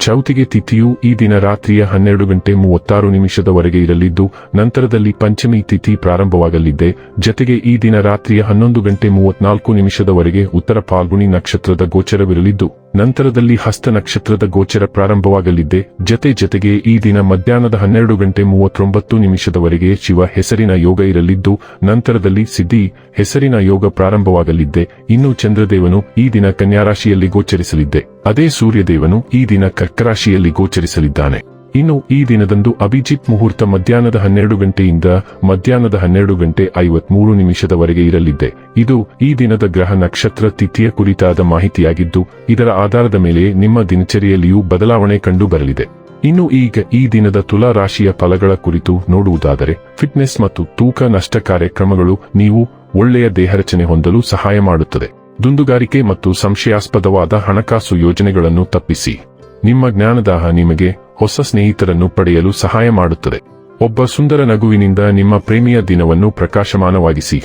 ಚೌತಿಗೆ ತಿಥಿಯು ಈ ದಿನ ರಾತ್ರಿಯ ಹನ್ನೆರಡು ಗಂಟೆ ಮೂವತ್ತಾರು ನಿಮಿಷದವರೆಗೆ ಇರಲಿದ್ದು, ನಂತರದಲ್ಲಿ ಪಂಚಮಿ ತಿಥಿ ಪ್ರಾರಂಭವಾಗಲಿದೆ. ಜತೆಗೆ ಈ ದಿನ ರಾತ್ರಿಯ ಹನ್ನೊಂದು ಗಂಟೆ ಮೂವತ್ನಾಲ್ಕು ನಿಮಿಷದವರೆಗೆ ಉತ್ತರ ಪಾಲ್ಗುಣಿ ನಕ್ಷತ್ರದ ಗೋಚರವಿರಲಿದ್ದು ನಂತರದಲ್ಲಿ ಹಸ್ತ ನಕ್ಷತ್ರದ ಗೋಚರ ಪ್ರಾರಂಭವಾಗಲಿದೆ. ಜತೆ ಜತೆಗೆ ಈ ದಿನ ಮಧ್ಯಾಹ್ನದ ಹನ್ನೆರಡು ಗಂಟೆ ಮೂವತ್ತೊಂಬತ್ತು ನಿಮಿಷದವರೆಗೆ ಶಿವ ಹೆಸರಿನ ಯೋಗ ಇರಲಿದ್ದು, ನಂತರದಲ್ಲಿ ಸಿದ್ಧಿ ಹೆಸರಿನ ಯೋಗ ಪ್ರಾರಂಭವಾಗಲಿದ್ದೆ ಇನ್ನು ಚಂದ್ರದೇವನು ಈ ದಿನ ಕನ್ಯಾರಾಶಿಯಲ್ಲಿ ಗೋಚರಿಸಲಿದ್ದೆ ಅದೇ ಸೂರ್ಯದೇವನು ಈ ದಿನ ಕರ್ಕರಾಶಿಯಲ್ಲಿ ಗೋಚರಿಸಲಿದ್ದಾನೆ. ಇನ್ನು ಈ ದಿನದಂದು ಅಭಿಜಿತ್ ಮುಹೂರ್ತ ಮಧ್ಯಾಹ್ನದ ಹನ್ನೆರಡು ಗಂಟೆಯಿಂದ ಮಧ್ಯಾಹ್ನದ ಹನ್ನೆರಡು ಗಂಟೆ ಐವತ್ಮೂರು ನಿಮಿಷದವರೆಗೆ ಇರಲಿದೆ. ಇದು ಈ ದಿನದ ಗ್ರಹ ನಕ್ಷತ್ರ ತಿಥಿಯ ಕುರಿತಾದ ಮಾಹಿತಿಯಾಗಿದ್ದು, ಇದರ ಆಧಾರದ ಮೇಲೆ ನಿಮ್ಮ ದಿನಚರಿಯಲ್ಲಿಯೂ ಬದಲಾವಣೆ ಕಂಡು ಬರಲಿದೆ ಇನ್ನು ಈಗ ಈ ದಿನದ ತುಲಾ ರಾಶಿಯ ಫಲಗಳ ಕುರಿತು ನೋಡುವುದಾದರೆ, ಫಿಟ್ನೆಸ್ ಮತ್ತು ತೂಕ ನಷ್ಟ ಕಾರ್ಯಕ್ರಮಗಳು ನೀವು ಒಳ್ಳೆಯ ದೇಹರಚನೆ ಹೊಂದಲು ಸಹಾಯ ಮಾಡುತ್ತದೆ. ದುಂದುಗಾರಿಕೆ ಮತ್ತು ಸಂಶಯಾಸ್ಪದವಾದ ಹಣಕಾಸು ಯೋಜನೆಗಳನ್ನು ತಪ್ಪಿಸಿ. ನಿಮ್ಮ ಜ್ಞಾನದಾಹ ನಿಮಗೆ ಹೊಸ ಸ್ನೇಹಿತರನ್ನು ಪಡೆಯಲು ಸಹಾಯ ಮಾಡುತ್ತದೆ. ಒಬ್ಬ ಸುಂದರ ನಗುವಿನಿಂದ ನಿಮ್ಮ ಪ್ರೇಮಿಯ ದಿನವನ್ನು ಪ್ರಕಾಶಮಾನವಾಗಿಸಿ.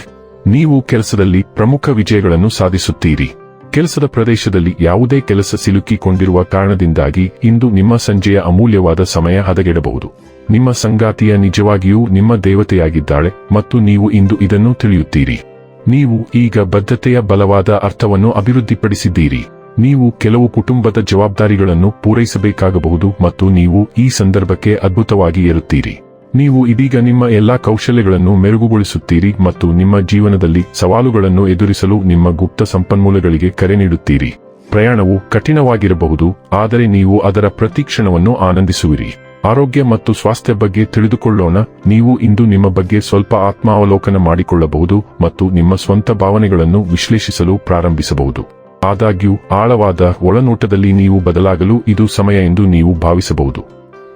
ನೀವು ಕೆಲಸದಲ್ಲಿ ಪ್ರಮುಖ ವಿಜಯಗಳನ್ನು ಸಾಧಿಸುತ್ತೀರಿ. ಕೆಲಸದ ಪ್ರದೇಶದಲ್ಲಿ ಯಾವುದೇ ಕೆಲಸ ಸಿಲುಕಿಕೊಂಡಿರುವ ಕಾರಣದಿಂದಾಗಿ ಇಂದು ನಿಮ್ಮ ಸಂಜೆಯ ಅಮೂಲ್ಯವಾದ ಸಮಯ ಹದಗೆಡಬಹುದು. ನಿಮ್ಮ ಸಂಗಾತಿಯ ನಿಜವಾಗಿಯೂ ನಿಮ್ಮ ದೇವತೆಯಾಗಿದ್ದಾಳೆ ಮತ್ತು ನೀವು ಇಂದು ಇದನ್ನು ತಿಳಿಯುತ್ತೀರಿ. ನೀವು ಈಗ ಬದ್ಧತೆಯ ಬಲವಾದ ಅರ್ಥವನ್ನು ಅಭಿವೃದ್ಧಿಪಡಿಸಿದ್ದೀರಿ. ನೀವು ಕೆಲವು ಕುಟುಂಬದ ಜವಾಬ್ದಾರಿಗಳನ್ನು ಪೂರೈಸಬೇಕಾಗಬಹುದು ಮತ್ತು ನೀವು ಈ ಸಂದರ್ಭಕ್ಕೆ ಅದ್ಭುತವಾಗಿ ಇರುತ್ತೀರಿ ನೀವು ಇದೀಗ ನಿಮ್ಮ ಎಲ್ಲಾ ಕೌಶಲ್ಯಗಳನ್ನು ಮೆರುಗುಗೊಳಿಸುತ್ತೀರಿ ಮತ್ತು ನಿಮ್ಮ ಜೀವನದಲ್ಲಿ ಸವಾಲುಗಳನ್ನು ಎದುರಿಸಲು ನಿಮ್ಮ ಗುಪ್ತ ಸಂಪನ್ಮೂಲಗಳಿಗೆ ಕರೆ ನೀಡುತ್ತೀರಿ. ಪ್ರಯಾಣವು ಕಠಿಣವಾಗಿರಬಹುದು, ಆದರೆ ನೀವು ಅದರ ಪ್ರತಿಕ್ಷಣವನ್ನು ಆನಂದಿಸುವಿರಿ. ಆರೋಗ್ಯ ಮತ್ತು ಸ್ವಾಸ್ಥ್ಯ ಬಗ್ಗೆ ತಿಳಿದುಕೊಳ್ಳೋಣ, ನೀವು ಇಂದು ನಿಮ್ಮ ಬಗ್ಗೆ ಸ್ವಲ್ಪ ಆತ್ಮಾವಲೋಕನ ಮಾಡಿಕೊಳ್ಳಬಹುದು ಮತ್ತು ನಿಮ್ಮ ಸ್ವಂತ ಭಾವನೆಗಳನ್ನು ವಿಶ್ಲೇಷಿಸಲು ಪ್ರಾರಂಭಿಸಬಹುದು. ಆದಾಗ್ಯೂ, ಆಳವಾದ ಒಳನೋಟದಲ್ಲಿ ನೀವು ಬದಲಾಗಲು ಇದು ಸಮಯ ಎಂದು ನೀವು ಭಾವಿಸಬಹುದು.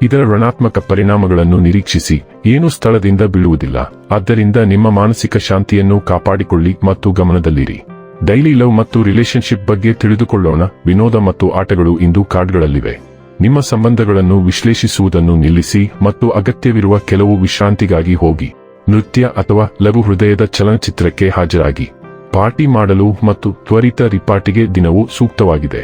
ಇದರ ಋಣಾತ್ಮಕ ಪರಿಣಾಮಗಳನ್ನು ನಿರೀಕ್ಷಿಸಿ, ಏನು ಸ್ಥಳದಿಂದ ಬೀಳುವುದಿಲ್ಲ. ಆದ್ದರಿಂದ ನಿಮ್ಮ ಮಾನಸಿಕ ಶಾಂತಿಯನ್ನು ಕಾಪಾಡಿಕೊಳ್ಳಿ ಮತ್ತು ಗಮನದಲ್ಲಿರಿ. ಡೈಲಿ ಲವ್ ಮತ್ತು ರಿಲೇಶನ್ಶಿಪ್ ಬಗ್ಗೆ ತಿಳಿದುಕೊಳ್ಳೋಣ, ವಿನೋದ ಮತ್ತು ಆಟಗಳು ಇಂದು ಕಾರ್ಡ್ಗಳಲ್ಲಿವೆ. ನಿಮ್ಮ ಸಂಬಂಧಗಳನ್ನು ವಿಶ್ಲೇಷಿಸುವುದನ್ನು ನಿಲ್ಲಿಸಿ ಮತ್ತು ಅಗತ್ಯವಿರುವ ಕೆಲವು ವಿಶ್ರಾಂತಿಗಾಗಿ ಹೋಗಿ. ನೃತ್ಯ ಅಥವಾ ಲಘು ಹೃದಯದ ಚಲನಚಿತ್ರಕ್ಕೆ ಹಾಜರಾಗಿ. ಪಾರ್ಟಿ ಮಾಡಲು ಮತ್ತು ತ್ವರಿತ ರಿಪಾರ್ಟಿಗೆ ದಿನವು ಸೂಕ್ತವಾಗಿದೆ.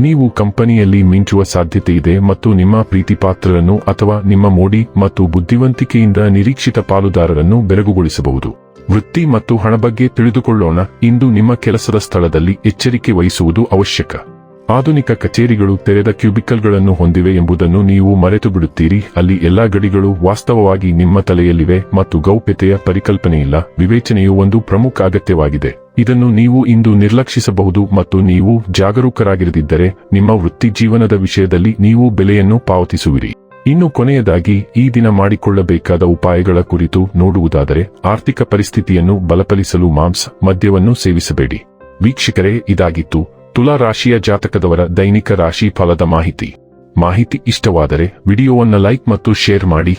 ನೀವು ಕಂಪನಿಯಲ್ಲಿ ಮಿಂಚುವ ಸಾಧ್ಯತೆ ಇದೆ ಮತ್ತು ನಿಮ್ಮ ಪ್ರೀತಿಪಾತ್ರರನ್ನು ಅಥವಾ ನಿಮ್ಮ ಮೋಡಿ ಮತ್ತು ಬುದ್ಧಿವಂತಿಕೆಯಿಂದ ನಿರೀಕ್ಷಿತ ಪಾಲುದಾರರನ್ನು ಬೆರಗುಗೊಳಿಸಬಹುದು. ವೃತ್ತಿ ಮತ್ತು ಹಣ ಬಗ್ಗೆ ತಿಳಿದುಕೊಳ್ಳೋಣ, ಇಂದು ನಿಮ್ಮ ಕೆಲಸದ ಸ್ಥಳದಲ್ಲಿ ಎಚ್ಚರಿಕೆ ವಹಿಸುವುದು ಅವಶ್ಯಕ. ಆಧುನಿಕ ಕಚೇರಿಗಳು ತೆರೆದ ಕ್ಯೂಬಿಕಲ್ಗಳನ್ನು ಹೊಂದಿವೆ ಎಂಬುದನ್ನು ನೀವು ಮರೆತು ಬಿಡುತ್ತೀರಿ ಅಲ್ಲಿ ಎಲ್ಲಾ ಗಡಿಗಳು ವಾಸ್ತವವಾಗಿ ನಿಮ್ಮ ತಲೆಯಲ್ಲಿವೆ ಮತ್ತು ಗೌಪ್ಯತೆಯ ಪರಿಕಲ್ಪನೆಯಿಲ್ಲ, ವಿವೇಚನೆಯು ಒಂದು ಪ್ರಮುಖ ಅಗತ್ಯವಾಗಿದೆ. ಇದನ್ನು ನೀವು ಇಂದು ನಿರ್ಲಕ್ಷಿಸಬಹುದು ಮತ್ತು ನೀವು ಜಾಗರೂಕರಾಗಿರದಿದ್ದರೆ, ನಿಮ್ಮ ವೃತ್ತಿ ಜೀವನದ ವಿಷಯದಲ್ಲಿ ನೀವು ಬೆಲೆಯನ್ನು ಪಾವತಿಸುವಿರಿ. ಇನ್ನು ಕೊನೆಯದಾಗಿ, ಈ ದಿನ ಮಾಡಿಕೊಳ್ಳಬೇಕಾದ ಉಪಾಯಗಳ ಕುರಿತು ನೋಡುವುದಾದರೆ, ಆರ್ಥಿಕ ಪರಿಸ್ಥಿತಿಯನ್ನು ಬಲಪಡಿಸಲು ಮಾಂಸ ಮದ್ಯವನ್ನು ಸೇವಿಸಬೇಡಿ. ವೀಕ್ಷಕರೇ, ಇದಾಗಿತ್ತು ತುಲಾ ರಾಶಿಯ ಜಾತಕದವರ ದೈನಿಕ ರಾಶಿ ಫಲದ ಮಾಹಿತಿ. ಮಾಹಿತಿ ಇಷ್ಟವಾದರೆ, ವಿಡಿಯೋವನ್ನು ಲೈಕ್ ಮತ್ತು ಶೇರ್ ಮಾಡಿ.